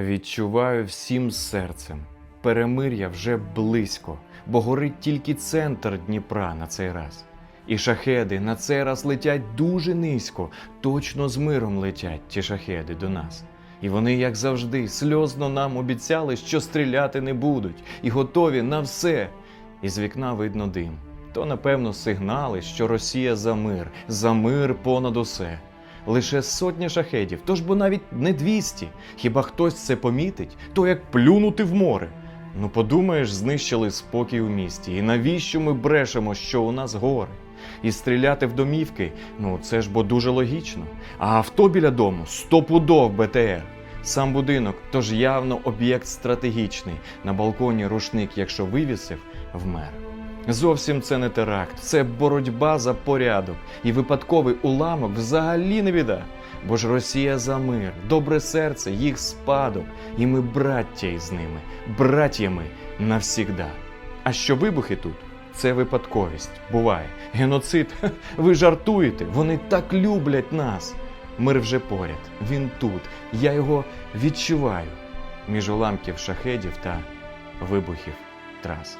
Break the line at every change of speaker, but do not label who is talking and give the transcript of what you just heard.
Відчуваю всім серцем. Перемир'я вже близько, бо горить тільки центр Дніпра на цей раз. І шахеди на цей раз летять дуже низько, точно з миром летять ті шахеди до нас. І вони, як завжди, сльозно нам обіцяли, що стріляти не будуть, і готові на все. Із вікна видно дим. То, напевно, сигнали, що Росія за мир, за мир понад усе. Лише сотня шахедів, тож бо навіть не 200. Хіба хтось це помітить, то як плюнути в море. Ну подумаєш, знищили спокій у місті. І навіщо ми брешемо, що у нас гори? І стріляти в домівки, ну це ж бо дуже логічно. А авто біля дому стопудов БТР. Сам будинок, тож явно об'єкт стратегічний. На балконі рушник, якщо вивісив, вмер. Зовсім це не теракт, це боротьба за порядок. І випадковий уламок взагалі не біда. Бо ж Росія за мир, добре серце, їх спадок, і ми браття із ними, брат'ями навсігда. А що вибухи тут? Це випадковість. Буває. Геноцид, ви жартуєте, вони так люблять нас. Мир вже поряд, він тут. Я його відчуваю між уламків шахедів та вибухів трас.